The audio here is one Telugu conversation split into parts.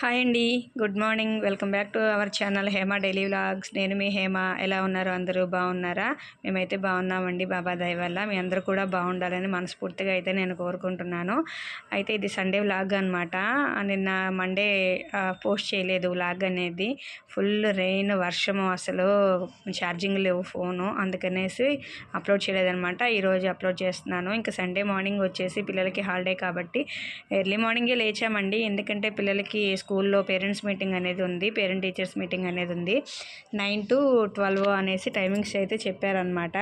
హాయ్ అండి. Good morning. Welcome back to our channel Hema daily vlogs. నేను మీ హేమ. ఎలా ఉన్నారు? అందరూ బాగున్నారా? మేమైతే బాగున్నామండి బాబా దయ వల్ల. మీ అందరూ కూడా బాగుండాలని మనస్ఫూర్తిగా అయితే నేను కోరుకుంటున్నాను. అయితే ఇది సండే వ్లాగ్ అనమాట నిన్న మండే పోస్ట్ చేయలేదు వ్లాగ్ అనేది. ఫుల్ రెయిన్ వర్షము అసలు ఛార్జింగ్ లేవు ఫోను. అందుకనేసి అప్లోడ్ చేయలేదనమాట ఈరోజు అప్లోడ్ చేస్తున్నాను. ఇంకా సండే మార్నింగ్ వచ్చేసి పిల్లలకి హాలిడే కాబట్టి ఎర్లీ మార్నింగే లేచామండి. ఎందుకంటే పిల్లలకి స్కూల్లో పేరెంట్స్ మీటింగ్ అనేది ఉంది పేరెంట్ టీచర్స్ మీటింగ్ అనేది ఉంది. నైన్ టు ట్వెల్వ్ అనేసి టైమింగ్స్ అయితే చెప్పారనమాట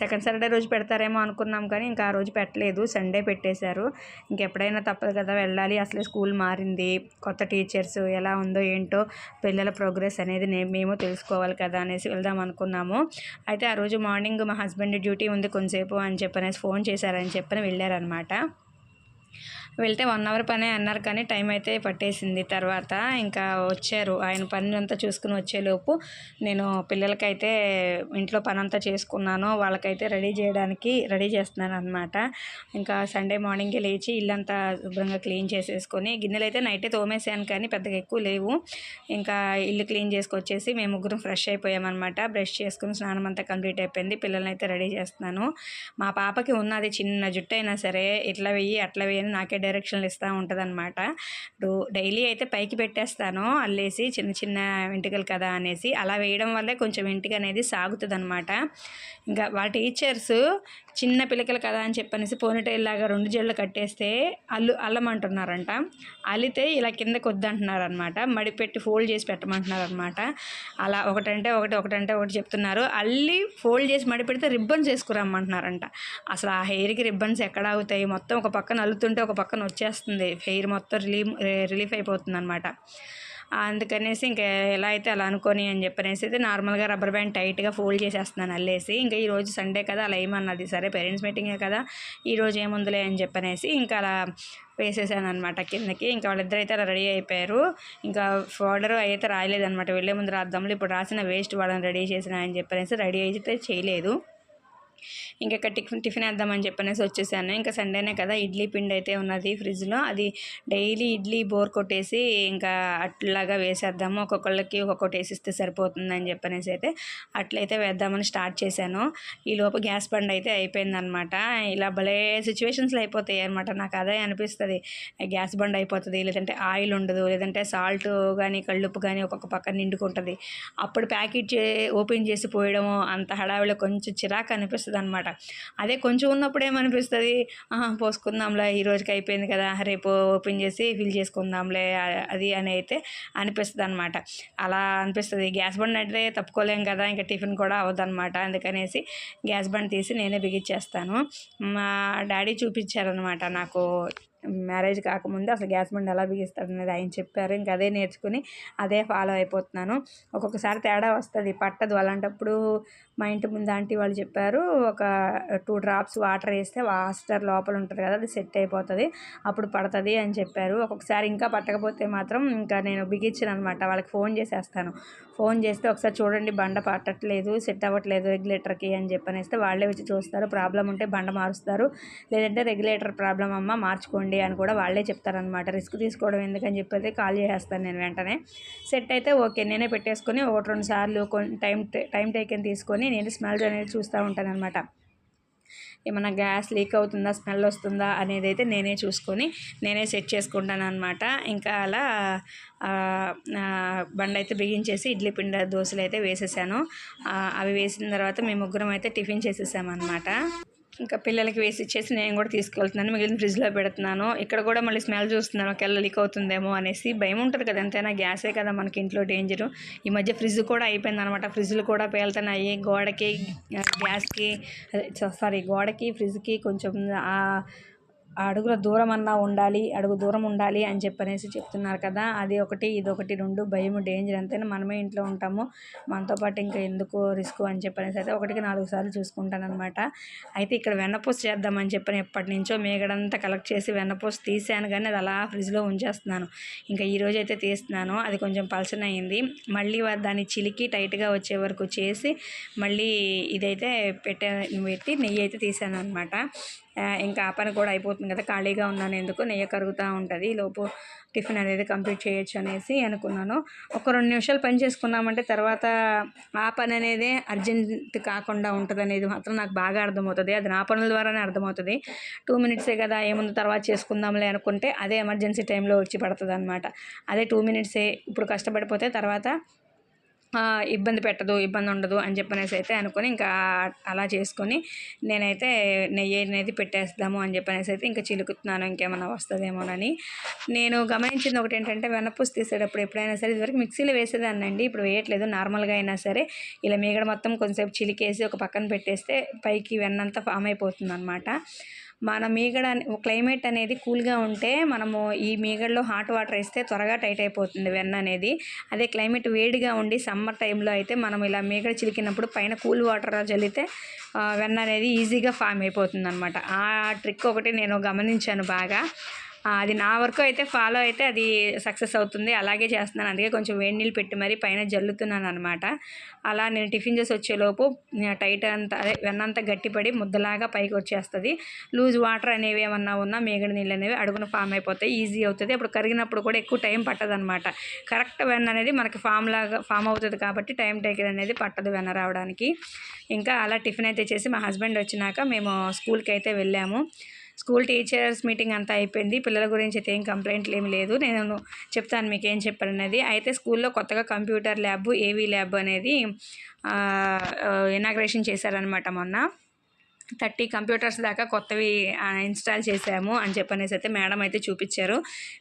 సెకండ్ సాటర్డే రోజు పెడతారేమో అనుకున్నాం కానీ ఇంకా ఆ రోజు పెట్టలేదు సండే పెట్టేశారు. ఇంకెప్పుడైనా తప్పదు కదా వెళ్ళాలి అసలే స్కూల్ మారింది కొత్త టీచర్స్ ఎలా ఉందో ఏంటో పిల్లల ప్రోగ్రెస్ అనేది మేము తెలుసుకోవాలి కదా అనేసి వెళ్దాం అనుకున్నాము. అయితే ఆ రోజు మార్నింగ్ మా హస్బెండ్ డ్యూటీ ఉంది కొంతసేపు అని చెప్పనేసి ఫోన్ చేశారని చెప్పని వెళ్ళారనమాట వెళ్తే వన్ అవర్ పనే అన్నారు కానీ టైం అయితే పట్టేసింది. తర్వాత ఇంకా వచ్చారు. ఆయన పని అంతా చూసుకుని వచ్చేలోపు నేను పిల్లలకైతే ఇంట్లో పని అంతా చేసుకున్నాను. వాళ్ళకైతే రెడీ చేయడానికి రెడీ చేస్తున్నాను అనమాట ఇంకా సండే మార్నింగే లేచి ఇల్లంతా శుభ్రంగా క్లీన్ చేసేసుకొని గిన్నెలు అయితే నైటే తోమేసాను కానీ పెద్దగా ఎక్కువ లేవు. ఇంకా ఇల్లు క్లీన్ చేసుకొచ్చేసి మేము ముగ్గురం ఫ్రెష్ అయిపోయామన్నమాట. బ్రష్ చేసుకుని స్నానం అంతా కంప్లీట్ అయిపోయింది. పిల్లల్ని అయితే రెడీ చేస్తున్నాను. మా పాపకి ఉన్నది చిన్న జుట్టు అయినా సరే ఇట్లా వెయ్యి అట్లా వెయ్యి నాకే డైరెక్షన్లు ఇస్తూ ఉంటుంది అనమాట డైలీ అయితే పైకి పెట్టేస్తాను అల్లేసి చిన్న చిన్న వెంటికలు కదా అనేసి అలా వేయడం వల్లే కొంచెం వెంటిక అనేది సాగుతుంది అనమాట ఇంకా వాళ్ళ టీచర్స్ చిన్న పిల్లకలు కదా అని చెప్పనేసి పోనీటైల్లాగా రెండు జళ్ళు కట్టేస్తే అల్లు అల్లమంటున్నారంట. అల్లితే ఇలా కిందకి వద్దంటున్నారనమాట మడిపెట్టి ఫోల్డ్ చేసి పెట్టమంటున్నారు అనమాట అలా ఒకటంటే ఒకటి ఒకటంటే ఒకటి చెప్తున్నారు. అల్లి ఫోల్డ్ చేసి మడిపెడితే రిబ్బన్స్ వేసుకురమ్మంటున్నారంట అసలు ఆ హెయిర్కి రిబ్బన్స్ ఎక్కడ అవుతాయి మొత్తం ఒక పక్కన అల్లుతుంటే ఒక పక్కన వచ్చేస్తుంది. ఫెయిర్ మొత్తం రిలీఫ్ రిలీఫ్ అయిపోతుంది అనమాట అందుకనేసి ఇంకా ఎలా అయితే అలా అనుకొని అని చెప్పనేసి అయితే నార్మల్గా రబ్బర్ బ్యాండ్ టైట్గా ఫోల్డ్ చేసేస్తున్నాను అల్లేసి ఇంకా ఈరోజు సండే కదా అలా ఏమన్నది సరే పేరెంట్స్ మీటింగే కదా ఈరోజు ఏముందిలే అని చెప్పనేసి ఇంకా అలా వేసేసాను అనమాట కిందకి. ఇంకా వాళ్ళిద్దరు అయితే అలా రెడీ అయిపోయారు. ఇంకా ఆర్డర్ అయితే రాయలేదనమాట వెళ్ళే ముందు రాద్దాంలో ఇప్పుడు రాసిన వేస్ట్ వాళ్ళని రెడీ చేసిన అని చెప్పనేసి రెడీ అయితే చేయలేదు. ఇంకా టిఫిన్ టిఫిన్ వేద్దామని చెప్పనేసి వచ్చేసాను. ఇంకా సండేనే కదా ఇడ్లీ పిండి అయితే ఉన్నది ఫ్రిడ్జ్లో. అది డైలీ ఇడ్లీ బోర్ కొట్టేసి ఇంకా అట్లాగా వేసేద్దాము. ఒక్కొక్కళ్ళకి ఒక్కొక్కటి వేసిస్తే సరిపోతుందని చెప్పనేసి అయితే అట్లయితే వేద్దామని స్టార్ట్ చేశాను. ఈ లోపు గ్యాస్ బండ్ అయితే అయిపోయిందనమాట. ఇలా భలే సిచ్యువేషన్స్లో అయిపోతాయి అనమాట నాకు అదే అనిపిస్తుంది. గ్యాస్ బండ్ అయిపోతుంది లేదంటే ఆయిల్ ఉండదు లేదంటే సాల్ట్ కానీ కళ్ళుప్పు కానీ ఒక్కొక్క పక్కన నిండుకుంటుంది. అప్పుడు ప్యాకెట్ చే ఓపెన్ చేసి పోయడము అంత హడావిలో కొంచెం చిరాకు అనిపిస్తుంది. అనమాట అదే కొంచెం ఉన్నప్పుడు ఏమనిపిస్తుంది? పోసుకుందాంలే ఈ రోజుకి అయిపోయింది కదా రేపు ఓపెన్ చేసి ఫిల్ చేసుకుందాంలే అది అని అయితే అనిపిస్తుంది అనమాట అలా అనిపిస్తుంది. గ్యాస్ బండ్ అంటే తప్పుకోలేం కదా ఇంకా టిఫిన్ కూడా అవ్వదన్నమాట అందుకనేసి గ్యాస్ బండ్ తీసి నేనే బిగించేస్తాను. మా డాడీ చూపించారనమాట నాకు మ్యారేజ్ కాకముందే అసలు గ్యాస్ బండి ఎలా బిగిస్తారు అనేది ఆయన చెప్పారు. ఇంకా అదే నేర్చుకుని అదే ఫాలో అయిపోతున్నాను. ఒక్కొక్కసారి తేడా వస్తుంది. పట్టదు. అలాంటప్పుడు మా ఇంటి ముందు ఆంటీ వాళ్ళు చెప్పారు ఒక టూ డ్రాప్స్ వాటర్ వేస్తే వాస్టర్ లోపల ఉంటుంది కదా అది సెట్ అయిపోతుంది. అప్పుడు పడుతుంది అని చెప్పారు. ఒక్కొక్కసారి ఇంకా పట్టకపోతే మాత్రం ఇంకా నేను బిగించను అనమాట వాళ్ళకి ఫోన్ చేసేస్తాను. ఫోన్ చేస్తే ఒకసారి చూడండి బండ పట్టట్లేదు సెట్ అవ్వట్లేదు రెగ్యులేటర్కి అని చెప్పనేస్తే వాళ్ళే వచ్చి చూస్తారు. ప్రాబ్లం ఉంటే బండ మారుస్తారు. లేదంటే రెగ్యులేటర్ ప్రాబ్లం అమ్మ మార్చుకోండి అని కూడా వాళ్ళే చెప్తారనమాట రిస్క్ తీసుకోవడం ఎందుకని చెప్పి కాల్ చేసేస్తాను నేను వెంటనే. సెట్ అయితే ఓకే నేనే పెట్టేసుకొని ఒకటి రెండు సార్లు టైం టైం టేకెన్ తీసుకొని నేను స్మెల్ అనేది చూస్తూ ఉంటాను అనమాట ఏమన్నా గ్యాస్ లీక్ అవుతుందా స్మెల్ వస్తుందా అనేది అయితే నేనే చూసుకొని నేనే సెట్ చేసుకుంటాను అనమాట ఇంకా అలా బండ అయితే బిగించేసి ఇడ్లీ పిండి దోశలు అయితే వేసేసాను. అవి వేసిన తర్వాత మేము ముగ్గురం అయితే టిఫిన్ చేసేసామన్నమాట. ఇంకా పిల్లలకి వేసి ఇచ్చేసి నేను కూడా తీసుకెళ్తున్నాను మిగిలిన ఫ్రిడ్జ్లో పెడుతున్నాను. ఇక్కడ కూడా మళ్ళీ స్మెల్ చూస్తున్నాను ఒకవేళ లీక్ అవుతుందేమో అనేసి. భయం ఉంటుంది కదా ఎంతైనా గ్యాసే కదా మనకి ఇంట్లో డేంజరు ఈ మధ్య ఫ్రిడ్జ్ కూడా అయిపోయింది అనమాట ఫ్రిడ్జ్లు కూడా పేలుతున్నాయి. గోడకి గ్యాస్కి సారీ గోడకి ఫ్రిడ్జ్కి కొంచెం అడుగుల దూరం అన్నా ఉండాలి అడుగు దూరం ఉండాలి అని చెప్పనేసి చెప్తున్నారు కదా. అది ఒకటి ఇది ఒకటి రెండు భయం డేంజర్ అంతేనా? మనమే ఇంట్లో ఉంటాము. మనతో పాటు ఇంకా ఎందుకు రిస్క్ అని చెప్పనేసి అయితే ఒకటికి నాలుగు సార్లు చూసుకుంటాను అనమాట అయితే ఇక్కడ వెన్నపూస చేద్దామని చెప్పని ఎప్పటి నుంచో మేగడంతా కలెక్ట్ చేసి వెన్నపూస తీసాను కానీ అది అలా ఫ్రిడ్జ్లో ఉంచేస్తున్నాను. ఇంకా ఈరోజు అయితే తీస్తున్నాను. అది కొంచెం పలచన అయింది. మళ్ళీ దాన్ని చిలికి టైట్గా వచ్చే వరకు చేసి మళ్ళీ ఇదైతే పెట్టే పెట్టి నెయ్యి అయితే తీసాను అనమాట ఇంకా ఆ పని కూడా అయిపోతుంది కదా ఖాళీగా ఉన్నాను ఎందుకు నెయ్యి కరుగుతూ ఉంటుంది. లోపు టిఫిన్ అనేది కంప్లీట్ చేయొచ్చు అనేసి అనుకున్నాను. ఒక రెండు నిమిషాలు పని చేసుకున్నామంటే తర్వాత ఆ పని అనేది అర్జెంట్ కాకుండా ఉంటుంది అనేది మాత్రం నాకు బాగా అర్థమవుతుంది. అది నా పనుల ద్వారానే అర్థమవుతుంది. టూ మినిట్సే కదా ఏముంది తర్వాత చేసుకుందాంలే అనుకుంటే అదే ఎమర్జెన్సీ టైంలో వచ్చి పడుతుంది అనమాట అదే టూ మినిట్సే ఇప్పుడు కష్టపడిపోతే తర్వాత ఇబ్బంది పెట్టదు ఇబ్బంది ఉండదు అని చెప్పనేసి అయితే అనుకొని ఇంకా అలా చేసుకొని నేనైతే నెయ్యి అనేది పెట్టేస్తాము అని చెప్పనేసి అయితే ఇంకా చిలుకుతున్నాను ఇంకేమైనా వస్తుందేమోనని. నేను గమనించింది ఒకటి ఏంటంటే వెనపూసి తీసేటప్పుడు ఎప్పుడైనా సరే ఇదివరకు మిక్సీలో వేసేదాన్ని అండి ఇప్పుడు వేయట్లేదు. నార్మల్గా అయినా సరే ఇలా మీగడ మొత్తం కొంచెంసేపు చిలికేసి ఒక పక్కన పెట్టేస్తే పైకి వెన్నంతా ఫామ్ అయిపోతుంది అనమాట మన మీగడ క్లైమేట్ అనేది కూల్గా ఉంటే మనము ఈ మీగడలో హాట్ వాటర్ వేస్తే త్వరగా టైట్ అయిపోతుంది వెన్న అనేది. అదే క్లైమేట్ వేడిగా ఉండి సమ్మర్ టైంలో అయితే మనం ఇలా మీగడ చిలికినప్పుడు పైన కూల్ వాటర్ చల్లితే వెన్న అనేది ఈజీగా ఫామ్ అయిపోతుంది అనమాట ఆ ట్రిక్ ఒకటి నేను గమనించాను బాగా. అది నా వరకు అయితే ఫాలో అయితే అది సక్సెస్ అవుతుంది. అలాగే చేస్తున్నాను. అందుకే కొంచెం వేడి నీళ్ళు పెట్టి మరీ పైన జల్లుతున్నాను అనమాట అలా నేను టిఫిన్ చేసి వచ్చేలోపు టైట్ అంతా అదే వెన్నంతా గట్టిపడి ముద్దలాగా పైకి వచ్చేస్తుంది. లూజ్ వాటర్ అనేవి ఏమన్నా ఉన్నా మేగడ నీళ్ళు అనేవి అడుగున ఫామ్ అయిపోతాయి. ఈజీ అవుతుంది. అప్పుడు కరిగినప్పుడు కూడా ఎక్కువ టైం పట్టదనమాట కరెక్ట్ వెన్న అనేది మనకి ఫామ్ లాగా ఫామ్ అవుతుంది కాబట్టి టైం టేకర్ అనేది పట్టదు వెన్న రావడానికి. ఇంకా అలా టిఫిన్ అయితే చేసి మా హస్బెండ్ వచ్చినాక మేము స్కూల్కి అయితే వెళ్ళాము. స్కూల్ టీచర్స్ మీటింగ్ అంతా అయిపోయింది. పిల్లల గురించి అయితే ఏం కంప్లైంట్లు ఏమి లేదు. నేను చెప్తాను మీకు ఏం చెప్పారనేది అయితే స్కూల్లో కొత్తగా కంప్యూటర్ ల్యాబ్ ఏవీ ల్యాబ్ అనేది ఇనాగ్రేషన్ చేశారనమాట మొన్న. థర్టీ కంప్యూటర్స్ దాకా కొత్తవి ఇన్స్టాల్ చేసాము అని చెప్పనేసి అయితే మేడం అయితే చూపించారు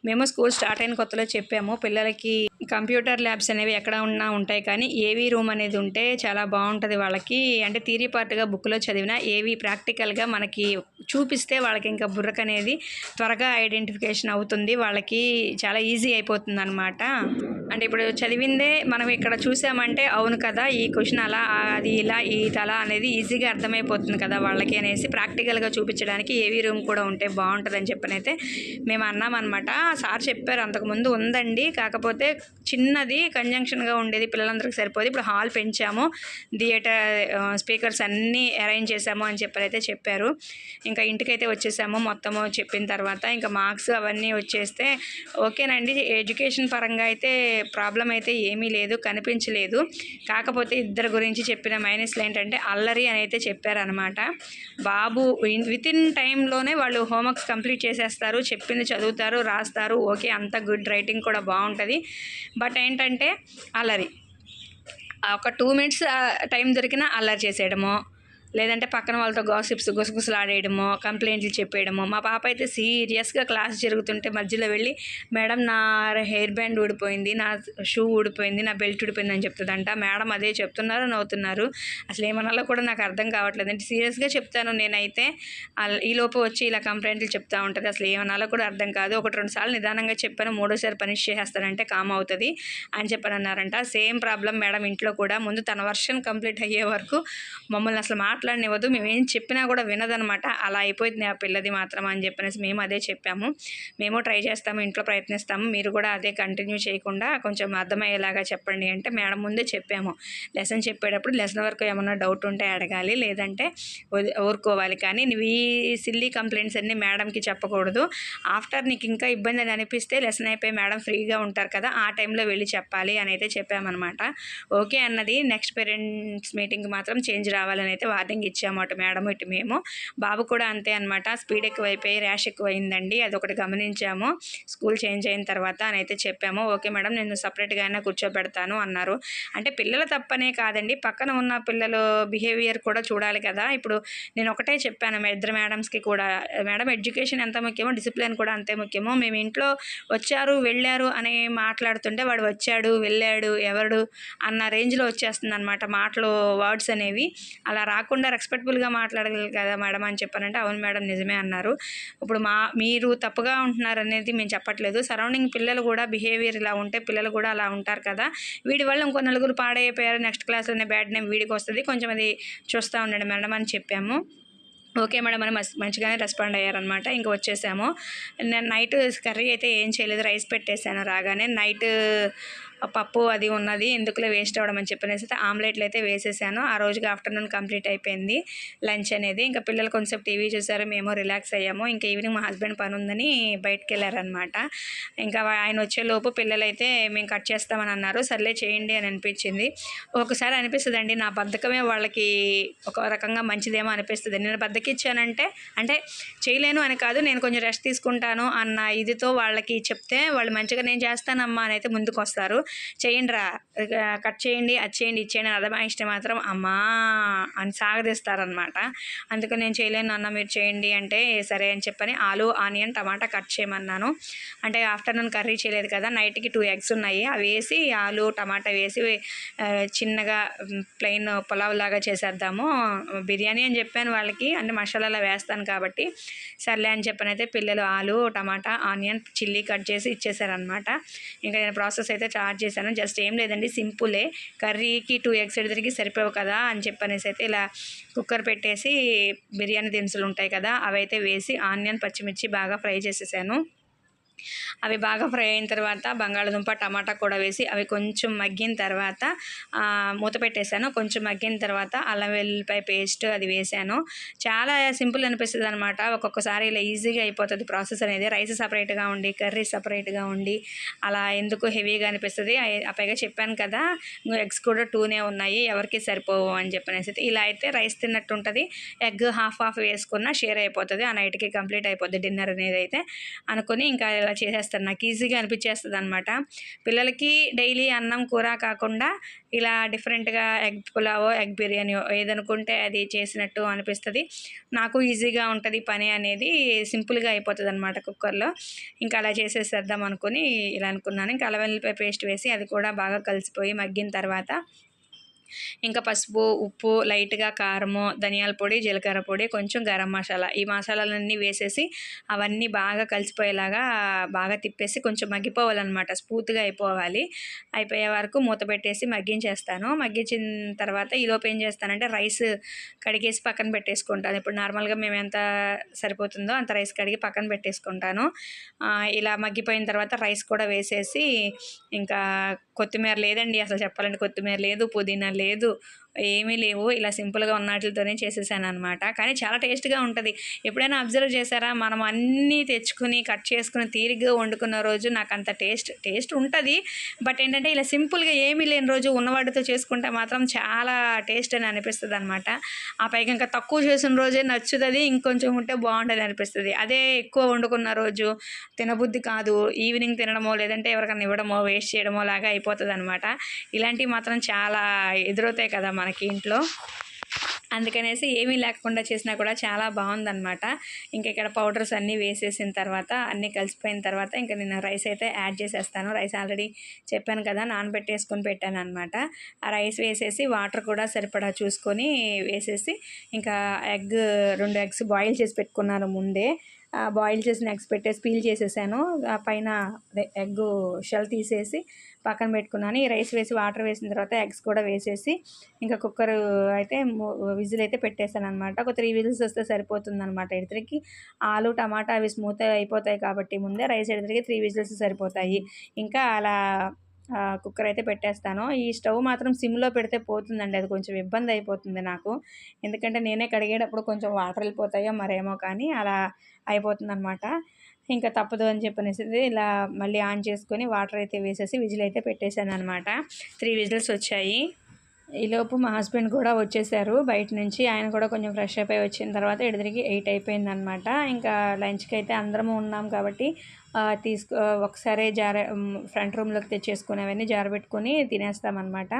మేము స్కూల్ స్టార్ట్ అయిన కొత్తలో చెప్పాము పిల్లలకి కంప్యూటర్ ల్యాబ్స్ అనేవి ఎక్కడ ఉన్నా ఉంటాయి కానీ ఏవీ రూమ్ అనేది ఉంటే చాలా బాగుంటుంది వాళ్ళకి. అంటే థీరీ పార్ట్గా బుక్లో చదివిన ఏవి ప్రాక్టికల్గా మనకి చూపిస్తే వాళ్ళకి ఇంకా బుర్రకు అనేది త్వరగా ఐడెంటిఫికేషన్ అవుతుంది వాళ్ళకి చాలా ఈజీ అయిపోతుంది అనమాట అంటే ఇప్పుడు చదివిందే మనం ఇక్కడ చూసామంటే అవును కదా ఈ క్వశ్చన్ అలా అది ఇలా ఈ అలా అనేది ఈజీగా అర్థమైపోతుంది కదా వాళ్ళకి అనేసి ప్రాక్టికల్గా చూపించడానికి ఏవీ రూమ్ కూడా ఉంటే బాగుంటుందని చెప్పనైతే మేము అన్నామన్నమాట. సార్ చెప్పారు అంతకుముందు ఉందండి. కాకపోతే చిన్నది కంజంక్షన్గా ఉండేది పిల్లలందరికీ సరిపోదు. ఇప్పుడు హాల్ పెంచాము. థియేటర్ స్పీకర్స్ అన్నీ అరేంజ్ చేశాము అని చెప్పనైతే చెప్పారు. ఇంకా ఇంటికైతే వచ్చేసాము మొత్తము చెప్పిన తర్వాత. ఇంకా మార్క్స్ అవన్నీ వచ్చేస్తే ఓకేనండి. ఎడ్యుకేషన్ పరంగా అయితే ప్రాబ్లం అయితే ఏమీ లేదు కనిపించలేదు. కాకపోతే ఇద్దరు గురించి చెప్పిన మైనస్లు ఏంటంటే అల్లరి అని అయితే చెప్పారనమాట బాబు విత్ ఇన్ టైంలోనే వాళ్ళు హోంవర్క్స్ కంప్లీట్ చేసేస్తారు చెప్పింది చదువుతారు రాస్తారు ఓకే అంత గుడ్ రైటింగ్ కూడా బాగుంటుంది. బట్ ఏంటంటే అల్లరి ఒక టూ మినిట్స్ టైం దొరికినా అల్లరి చేసేయడము. లేదంటే పక్కన వాళ్ళతో గాసిప్స్ గుసగుసలాడేయడము కంప్లైంట్లు చెప్పేయడము. మా పాప అయితే సీరియస్గా క్లాస్ జరుగుతుంటే మధ్యలో వెళ్ళి మేడం నా హెయిర్ బ్యాండ్ ఊడిపోయింది నా షూ ఊడిపోయింది నా బెల్ట్ ఊడిపోయింది అని చెప్తుందంట. మేడం అదే చెప్తున్నారు నవ్వుతున్నారు. అసలు ఏమనాలో కూడా నాకు అర్థం కావట్లేదు. అంటే సీరియస్గా చెప్తాను నేనైతే. ఈ లోపు వచ్చి ఇలా కంప్లైంట్లు చెప్తా ఉంటుంది. అసలు ఏమనాలో కూడా అర్థం కాదు. ఒకటి రెండు సార్లు నిదానంగా చెప్పాను మూడోసారి పనిష్ చేసేస్తానంటే కామ్ అవుతుంది అని చెప్పని అన్నారంట సేమ్ ప్రాబ్లం మేడం ఇంట్లో కూడా. ముందు తన వర్షన్ కంప్లీట్ అయ్యే వరకు మమ్మల్ని అసలు మాట్లాడనివ్వదు. మేము ఏం చెప్పినా కూడా వినదనమాట. అలా అయిపోయింది ఆ పిల్లది మాత్రం అని చెప్పనేసి మేము అదే చెప్పాము. మేము ట్రై చేస్తాము ఇంట్లో ప్రయత్నిస్తాము. మీరు కూడా అదే కంటిన్యూ చేయకుండా కొంచెం అర్థమయ్యేలాగా చెప్పండి అంటే మేడం ముందే చెప్పాము. లెసన్ చెప్పేటప్పుడు లెసన్ వరకు ఏమన్నా డౌట్ ఉంటే అడగాలి. లేదంటే ఓరుకోవాలి ఊరుకోవాలి. కానీ నువ్వు ఈ సిల్లీ కంప్లైంట్స్ అన్నీ మేడంకి చెప్పకూడదు. ఆఫ్టర్ నీకు ఇంకా ఇబ్బంది అని అనిపిస్తే లెసన్ అయిపోయి మేడం ఫ్రీగా ఉంటారు కదా ఆ టైంలో వెళ్ళి చెప్పాలి అని అయితే చెప్పామన్నమాట. ఓకే అన్నది. నెక్స్ట్ పేరెంట్స్ మీటింగ్ మాత్రం చేంజ్ రావాలని అయితే వార్నింగ్ స్టార్టింగ్ ఇచ్చామట మేడం ఇటు మేము. బాబు కూడా అంతే అనమాట స్పీడ్ ఎక్కువైపోయి ర్యాష్ ఎక్కువైందండి. అది ఒకటి గమనించాము. స్కూల్ చేంజ్ అయిన తర్వాత అని అయితే చెప్పాము. ఓకే మేడం నేను సపరేట్గా అయినా కూర్చోబెడతాను అన్నారు. అంటే పిల్లల తప్పనే కాదండి. పక్కన ఉన్న పిల్లలు బిహేవియర్ కూడా చూడాలి కదా. ఇప్పుడు నేను ఒకటే చెప్పాను ఇద్దరు మేడమ్స్కి కూడా. మేడం ఎడ్యుకేషన్ ఎంత ముఖ్యమో డిసిప్లిన్ కూడా అంతే ముఖ్యమో. మేము ఇంట్లో వచ్చారు వెళ్ళారు అని మాట్లాడుతుంటే వాడు వచ్చాడు వెళ్ళాడు ఎవడు అన్న రేంజ్లో వచ్చేస్తుంది అనమాట మాటలు వర్డ్స్ అనేవి. అలా రాకుండా రెస్పెక్ట్ఫుల్గా మాట్లాడగలరు కదా మేడం అని చెప్పానంటే అవును మేడం నిజమే అన్నారు. ఇప్పుడు మా మీరు తప్పుగా ఉంటున్నారు అనేది మేము చెప్పట్లేదు. సరౌండింగ్ పిల్లలు కూడా బిహేవియర్ ఇలా ఉంటే పిల్లలు కూడా అలా ఉంటారు కదా. వీడి వల్ల ఇంకో నలుగురు పాడైపోయారు. నెక్స్ట్ క్లాస్లోనే బ్యాడ్ నేమ్ వీడికి వస్తుంది. కొంచెం అది చూస్తూ ఉండండి మేడం అని చెప్పాము. ఓకే మేడం అని మస్- మంచిగానే రెస్పాండ్ అయ్యారనమాట ఇంకా వచ్చేసాము. నేను నైట్ కర్రీ అయితే ఏం చేయలేదు. రైస్ పెట్టేశాను రాగానే. నైట్ పప్పు అది ఉన్నది ఎందుకులే వేస్ట్ అవ్వడం అని చెప్పనేసి అయితే ఆమ్లెట్లు అయితే వేసేసాను. ఆ రోజుకి ఆఫ్టర్నూన్ కంప్లీట్ అయిపోయింది లంచ్ అనేది. ఇంకా పిల్లలు కొంచెం టీవీ చూసారు మేము రిలాక్స్ అయ్యాము. ఇంకా ఈవినింగ్ మా హస్బెండ్ పని ఉందని బయటకు వెళ్ళారనమాట ఇంకా ఆయన వచ్చేలోపు పిల్లలైతే మేము కట్ చేస్తామని అన్నారు. సర్లే చేయండి అని అనిపించింది. ఒకసారి అనిపిస్తుంది అండి నా బద్ధకమే వాళ్ళకి ఒక రకంగా మంచిదేమో అనిపిస్తుంది. నేను బద్దకిచ్చానంటే అంటే చేయలేను అని కాదు నేను కొంచెం రెస్ట్ తీసుకుంటాను అన్న ఇదితో వాళ్ళకి చెప్తే వాళ్ళు మంచిగా నేను చేస్తానమ్మా అని అయితే ముందుకు వస్తారు చేయండి రా కట్ చేయండి అది చేయండి ఇచ్చేయండి అని అదమా ఇష్టం మాత్రం. అమ్మా అని సాగదీస్తారనమాట అందుకని నేను చేయలేను అన్న మీరు చేయండి అంటే సరే అని చెప్పని ఆలు ఆనియన్ టమాటా కట్ చేయమన్నాను. అంటే ఆఫ్టర్నూన్ కర్రీ చేయలేదు కదా నైట్కి టూ ఎగ్స్ ఉన్నాయి. అవి వేసి ఆలు టమాటా వేసి చిన్నగా ప్లెయిన్ పులావ్ లాగా చేసేద్దాము. బిర్యానీ అని చెప్పాను వాళ్ళకి అంటే మసాలాలో వేస్తాను కాబట్టి. సర్లే అని చెప్పని అయితే పిల్లలు ఆలు టమాటా ఆనియన్ చిల్లీ కట్ చేసి ఇచ్చేసారనమాట ఇంకా నేను ప్రాసెస్ అయితే స్టార్ట్ చేశాను. జస్ట్ ఏం లేదండి సింపులే. కర్రీకి టూ ఎగ్స్ ఎడిదిరికి సరిపోవు కదా అని చెప్పనేసి అయితే ఇలా కుక్కర్ పెట్టేసి బిర్యానీ దినుసులు ఉంటాయి కదా అవైతే వేసి ఆనియన్ పచ్చిమిర్చి బాగా ఫ్రై చేసేసాను. అవి బాగా ఫ్రై అయిన తర్వాత బంగాళదుంప టమాటా కూడా వేసి అవి కొంచెం మగ్గిన తర్వాత మూత పెట్టేశాను. కొంచెం మగ్గిన తర్వాత అల్లం వెల్లిపాయ పేస్ట్ అది వేసాను చాలా సింపుల్ అనిపిస్తుంది అనమాట ఒక్కొక్కసారి ఇలా ఈజీగా అయిపోతుంది ప్రాసెస్ అనేది. రైస్ సపరేట్గా ఉండి కర్రీ సపరేట్గా ఉండి అలా ఎందుకు హెవీగా అనిపిస్తుంది? ఆ పైగా చెప్పాను కదా ఎగ్స్ కూడా టూనే ఉన్నాయి ఎవరికి సరిపోవు అని చెప్పనేసి. ఇలా అయితే రైస్ తిన్నట్టు ఉంటుంది ఎగ్ హాఫ్ హాఫ్ వేసుకున్న షేర్ అయిపోతుంది. ఆ నైట్కి కంప్లీట్ అయిపోద్ది డిన్నర్ అనేది అయితే అనుకుని ఇంకా అలా చేసేస్తాను నాకు ఈజీగా అనిపించేస్తుంది అనమాట పిల్లలకి డైలీ అన్నం కూర కాకుండా ఇలా డిఫరెంట్గా ఎగ్ పులావో ఎగ్ బిర్యానీ ఏదనుకుంటే అది చేసినట్టు అనిపిస్తుంది. నాకు ఈజీగా ఉంటుంది పని అనేది సింపుల్గా అయిపోతుంది అనమాట కుక్కర్లో. ఇంకా అలా చేసేసేద్దాం అనుకుని ఇలా అనుకున్నాను. ఇంకా అలవెల్లిపాయ పేస్ట్ వేసి అది కూడా బాగా కలిసిపోయి మగ్గిన తర్వాత ఇంకా పసుపు ఉప్పు లైట్గా కారము ధనియాల పొడి జీలకర్ర పొడి కొంచెం గరం మసాలా. ఈ మసాలాలన్నీ వేసేసి అవన్నీ బాగా కలిసిపోయేలాగా బాగా తిప్పేసి కొంచెం మగ్గిపోవాలన్నమాట. స్మూత్గా అయిపోవాలి. అయిపోయే వరకు మూత పెట్టేసి మగ్గించేస్తాను. మగ్గించిన తర్వాత ఈలోపు ఏం చేస్తానంటే రైస్ కడిగేసి పక్కన పెట్టేసుకుంటాను. ఇప్పుడు నార్మల్గా మేము ఎంత సరిపోతుందో అంత రైస్ కడిగి పక్కన పెట్టేసుకుంటాను. ఇలా మగ్గిపోయిన తర్వాత రైస్ కూడా వేసేసి ఇంకా కొత్తిమీర లేదండి అసలు చెప్పాలంటే కొత్తిమీర లేదు పుదీనా లేదు. ఏమీ లేవు. ఇలా సింపుల్గా ఉన్న వాటితోనే చేసేసాను అనమాట కానీ చాలా టేస్ట్గా ఉంటుంది. ఎప్పుడైనా అబ్జర్వ్ చేశారా? మనం అన్నీ తెచ్చుకుని కట్ చేసుకుని తీరిగ్గా వండుకున్న రోజు నాకు అంత టేస్ట్ టేస్ట్ ఉంటుంది. బట్ ఏంటంటే ఇలా సింపుల్గా ఏమీ లేని రోజు ఉన్నవాటితో చేసుకుంటే మాత్రం చాలా టేస్ట్ అని అనిపిస్తుంది అనమాట ఆ పైగా ఇంకా తక్కువ చేసిన రోజే నచ్చుతుంది ఇంకొంచెం ఉంటే బాగుంటుంది అనిపిస్తుంది. అదే ఎక్కువ వండుకున్న రోజు తినబుద్ధి కాదు ఈవినింగ్ తినడమో లేదంటే ఎవరికైనా ఇవ్వడమో వేస్ట్ చేయడమో లాగా అయిపోతుంది అనమాట ఇలాంటివి మాత్రం చాలా ఎదురవుతాయి కదా మనకి ఇంట్లో. అందుకనేసి ఏమీ లేకుండా చేసినా కూడా చాలా బాగుందన్నమాట. ఇంకా ఇక్కడ పౌడర్స్ అన్నీ వేసేసిన తర్వాత అన్నీ కలిసిపోయిన తర్వాత ఇంకా నేను రైస్ అయితే యాడ్ చేసేస్తాను. రైస్ ఆల్రెడీ చెప్పాను కదా నానబెట్టేసుకొని పెట్టాను అనమాట ఆ రైస్ వేసేసి వాటర్ కూడా సరిపడా చూసుకొని వేసేసి ఇంకా ఎగ్ రెండు ఎగ్స్ బాయిల్ చేసి పెట్టుకున్నాను ముందే. బాయిల్ చేసిన ఎగ్స్ పెట్టేసి పీల్ చేసేసాను. పైన అదే ఎగ్ షెల్ తీసేసి పక్కన పెట్టుకున్నాను. ఈ రైస్ వేసి వాటర్ వేసిన తర్వాత ఎగ్స్ కూడా వేసేసి ఇంకా కుక్కర్ అయితే విజిల్ అయితే పెట్టేశాను అనమాట ఒక త్రీ విజిల్స్ వస్తే సరిపోతుంది అనమాట ఇద్దరికి ఆలు టమాటా అవి స్మూత్ అయిపోతాయి కాబట్టి ముందే రైస్ ఎడితే త్రీ విజిల్స్ సరిపోతాయి. ఇంకా అలా కుక్కర్ అయితే పెట్టేస్తాను. ఈ స్టవ్ మాత్రం సిమ్లో పెడితే పోతుందండి. అది కొంచెం ఇబ్బంది అయిపోతుంది నాకు. ఎందుకంటే నేనే కడిగేటప్పుడు కొంచెం వాటర్ వెళ్ళిపోతాయో మరేమో కానీ అలా అయిపోతుంది అనమాట ఇంకా తప్పదు అని చెప్పనేసి ఇలా మళ్ళీ ఆన్ చేసుకొని వాటర్ అయితే వేసేసి విజిల్ అయితే పెట్టేశాను అనమాట త్రీ విజిల్స్ వచ్చాయి. ఈలోపు మా హస్బెండ్ కూడా వచ్చేసారు బయట నుంచి. ఆయన కూడా కొంచెం ఫ్రెష్ అప్ అయి వచ్చిన తర్వాత ఎడిదిరిగి ఎయిట్ అయిపోయింది అనమాట ఇంకా లంచ్కి అయితే అందరము ఉన్నాం కాబట్టి తీసుకో ఒకసారి జార ఫ్రంట్ రూమ్లోకి తెచ్చేసుకుని అవన్నీ జారబెట్టుకొని తినేస్తామన్నమాట.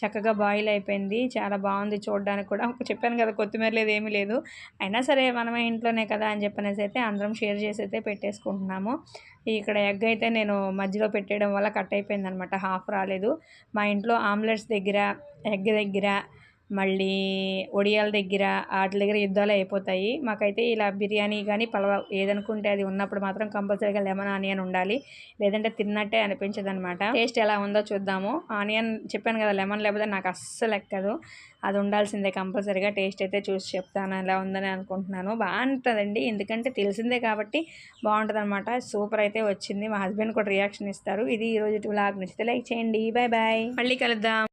చక్కగా బాయిల్ అయిపోయింది. చాలా బాగుంది చూడడానికి కూడా. చెప్పాను కదా కొత్తిమీర లేదు ఏమీ లేదు. అయినా సరే మనమే ఇంట్లోనే కదా అని చెప్పనేసి అయితే అందరం షేర్ చేసి అయితే పెట్టేసుకుంటున్నాము. ఇక్కడ ఎగ్ అయితే నేను మధ్యలో పెట్టేయడం వల్ల కట్ అయిపోయింది అనమాట హాఫ్ రాలేదు. మా ఇంట్లో ఆమ్లెట్స్ దగ్గర ఎగ్ దగ్గర మళ్ళీ ఒడియాల దగ్గర వాటి దగ్గర యుద్ధాలు అయిపోతాయి. మాకైతే ఇలా బిర్యానీ కానీ పలవ ఏదనుకుంటే అది ఉన్నప్పుడు మాత్రం కంపల్సరీగా లెమన్ ఆనియన్ ఉండాలి. లేదంటే తిన్నట్టే అనిపించదు అనమాట టేస్ట్ ఎలా ఉందో చూద్దాము. ఆనియన్ చెప్పాను కదా లెమన్ లేకపోతే నాకు అస్సలు ఎక్కదు. అది ఉండాల్సిందే కంపల్సరీగా. టేస్ట్ అయితే చూసి చెప్తాను ఎలా ఉందని అనుకుంటున్నాను. బాగుంటుందండి. ఎందుకంటే తెలిసిందే కాబట్టి బాగుంటుంది అనమాట సూపర్ అయితే వచ్చింది. మా హస్బెండ్ కూడా రియాక్షన్ ఇస్తారు. ఇది ఈ రోజు వ్లాగ్. నచ్చితే లైక్ చేయండి. Bye bye. మళ్ళీ కలుద్దాం.